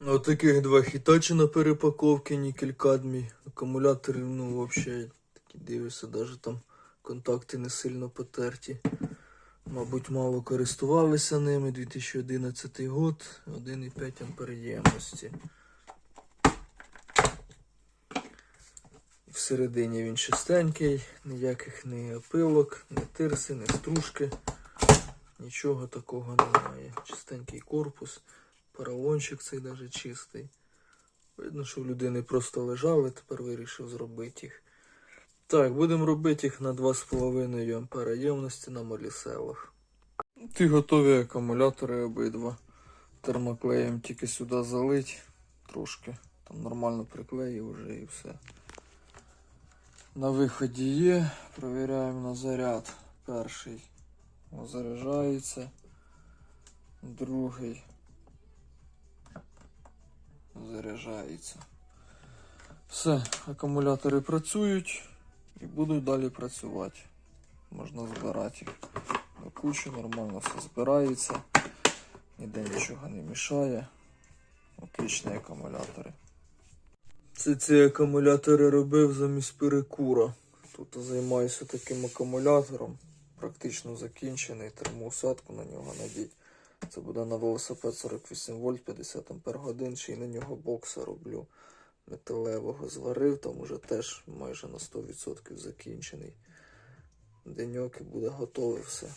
Отаких Ну, два хітачі на перепаковці, нікель кадмій. Акумулятори, ну, взагалі, такі дивишся, навіть там контакти не сильно потерті. Мабуть, мало користувалися ними. 2011 год, 1,5 ампер ємності. Всередині він чистенький, ніяких ні опилок, ні тирси, ні стружки. Нічого такого немає. Чистенький корпус, поролончик цей навіть чистий. Видно, що в людини просто лежали, тепер вирішив зробити їх. Так, будемо робити їх на 2,5 ампера ємності на моліселах. Ті готові акумулятори обидва. Термоклеєм тільки сюди залить трошки. Там нормально приклеїв вже і все. На виході є. Провіряємо на заряд. Перший заряджається. Другий заряджається. Все, акумулятори працюють і будуть далі працювати. Можна збирати їх на кучу, нормально все збирається. Ніде нічого не мішає. Отлічні акумулятори. Це ці акумулятори робив замість перекура. Тут займаюся таким акумулятором. Практично закінчений. Термоусадку на нього надіть. Це буде на велосипед 48 вольт 50 ампер годин. Ще й на нього бокса роблю. Металевого зварив, там уже теж майже на 100% закінчений. Деньок і буде готове все.